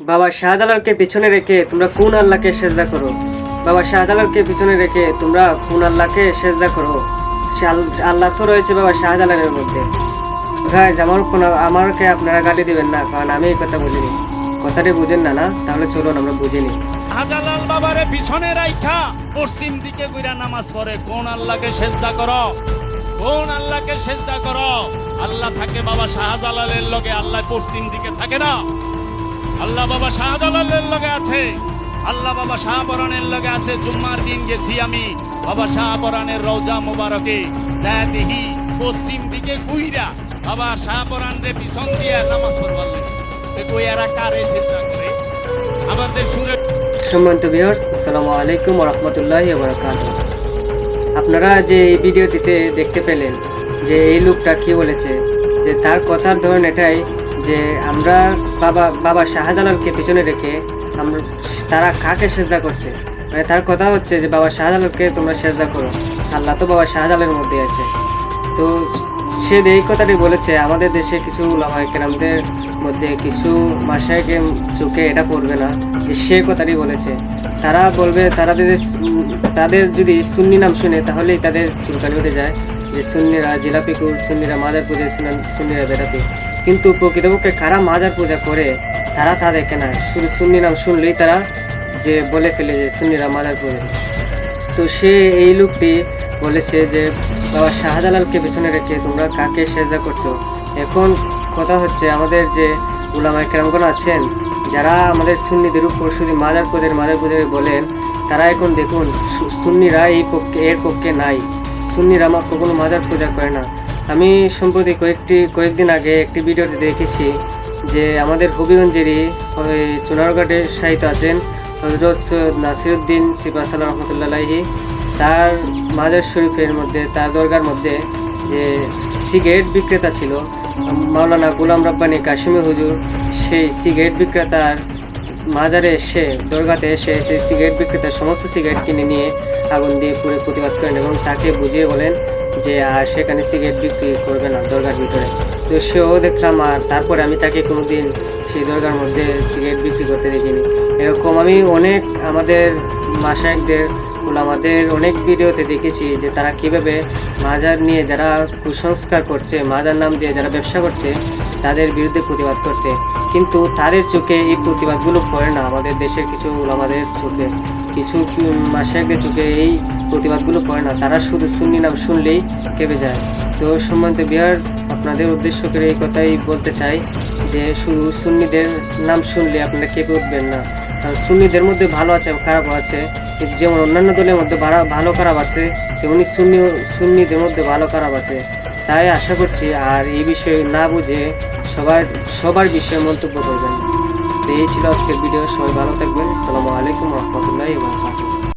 বাবা শাহজালালকে পিছনে রেখে তোমরা কোন আল্লাহকে সেজদা করো? বাবা শাহজালালকে পিছনে রেখে তোমরা কোন আল্লাহকে সেজদা করো? আল্লাহ তো রয়েছে বাবা শাহজালালের মধ্যে। গাইজ আমার কোনো আমাকে আপনারা গালি দিবেন না, কারণ আমি এই কথা বলিনি কথাটি বুঝেন না না? তাহলে চলুন, আমরা বুঝে নিই হাজালাল বাবারে পিছনে রাইখা, পশ্চিম দিকে কইরা নামাজ পড়ে। কোন আল্লাহকে সেজদা করো? কোন আল্লাহকে সেজদা করো? আল্লাহ থাকে বাবা শাহজালালের লগে, আল্লাহ পশ্চিম দিকে থাকে না। আল্লাহ বাবা শাহজালালের লগে আছে। আল্লাহ বাবা শাহপরানের লগে আছে, জুম্মার দিন গেছি আমি। বাবা শাহপরানের রওজা মোবারকে দেখি পশ্চিম দিকে গুইরা বাবা শাহপরান রে পিছন দিয়ে নামাজ পড়বার লেগেছে। কই এরা কারে সেজদা করে আমাদের সুরে সম্মানিত ভিউয়ার্স আসসালামু আলাইকুম রহমতুল্লাহ বরকাত আপনারা যে এই ভিডিওটিতে দেখতে পেলেন যে এই লোকটা কি বলেছে, যে তার কথার ধরন এটাই যে আমরা বাবা বাবা শাহজালালকে পিছনে রেখে আমরা, তারা কাকে সেজদা করছে? মানে তার কথা হচ্ছে যে বাবা শাহজালালকে তোমরা সেজদা করো। আল্লাহ তো বাবা শাহজালালের মধ্যে আছে। তো সে এই কথাটি বলেছে, আমাদের দেশে কিছু লামাইকেরামদের মধ্যে কিছু মাসায়কের চোখে এটা পড়বে না যে সে কথাটি বলেছে। তারা বলবে, তারা যদি তাদের যদি সুন্নি নাম শুনে তাহলেই তাদের চুলকানি উঠে যায়। যে সুন্নিরা জিলাপি কুল, সুন্নিরা মাজার পূজা সুন্নিরা বেড়াপি কিন্তু প্রকৃতপক্ষে কারা মাজার পূজা করে, তারা তা দেখে না। শুধু সুন্নি নাম শুনলেই তারা যে বলে ফেলে যে সুন্নিরা মাজার পূজা তো সে এই লোকটি বলেছে যে, বাবা শাহজালালকে পেছনে রেখে তোমরা কাকে সেজদা করছ? এখন কথা হচ্ছে আমাদের যে উলামায় কেরামগণ আছেন, যারা আমাদের সুন্নিদের উপর শুধু মাজার পদের মাজার পদের বলেন, তারা এখন দেখুন সুন্নিরা এই পক্ষে, এর পক্ষে নাই। সুন্নিরা আমার কখনো মাজার পূজা করে না। আমি সম্প্রতি কয়েকটি, কয়েকদিন আগে একটি ভিডিওতে দেখেছি যে আমাদের হবিগঞ্জেরই চুনারঘাটে সাহিত্য আছেন হজরত সৈয়দ নাসিরুদ্দিন সিপাসাল্লাহ রহমতুল্লাহি তার মাজার শরীফের মধ্যে, তার দরগার মধ্যে যে সিগারেট বিক্রেতা ছিল, মাওলানা গোলাম রব্বানী কাশিমি হুজুর, সেই সিগারেট বিক্রেতার মাজারে এসে, দরগাতে এসে সেই সিগারেট বিক্রেতার সমস্ত সিগারেট কিনে নিয়ে আগুন দিয়ে পুড়ে প্রতিবাদ করেন এবং তাকে বুঝিয়ে বলেন যে আর সেখানে সিগারেট বিক্রি করবে না দরগার ভিতরে। তো সেও দেখলাম, আর তারপরে আমি তাকে কোনোদিন সেই দরগার মধ্যে সিগারেট বিক্রি করতে দেখিনি। এরকম আমি অনেক আমাদের মাসায়কদের আমাদের অনেক ভিডিওতে দেখেছি যে তারা কীভাবে মাজার নিয়ে যারা কুসংস্কার করছে, মাজার নাম দিয়ে যারা ব্যবসা করছে, তাদের বিরুদ্ধে প্রতিবাদ করতে। কিন্তু তাদের চোখে এই প্রতিবাদগুলো পড়ে না, আমাদের দেশের কিছু আমাদের চোখে। কিছু মাসে আগে চোখে এই প্রতিবাদগুলো পড়ে না, তারা শুধু সুন্নি নাম শুনলেই কেঁপে যায়। তো সম্বন্ধে বিহার, আপনাদের উদ্দেশ্য করে এই কথাই বলতে চাই যে, শুধু সুন্নিদের নাম শুনলে আপনারা কেঁপে উঠবেন না। কারণ সুন্নিদের মধ্যে ভালো আছে খারাপও আছে। যেমন অন্যান্য দলের মধ্যে ভালো খারাপ আছে, তেমনি সুন্নি, সুন্নিদের মধ্যে ভালো খারাপ আছে। তাই আশা করছি আর এই বিষয়ে না বুঝে সবার সবার বিষয়ে মন্তব্য করবেন। তো এই ছিল আজকের ভিডিও। সবাই ভালো থাকবেন। আসসালামু আলাইকুম রহমতুল্লাহ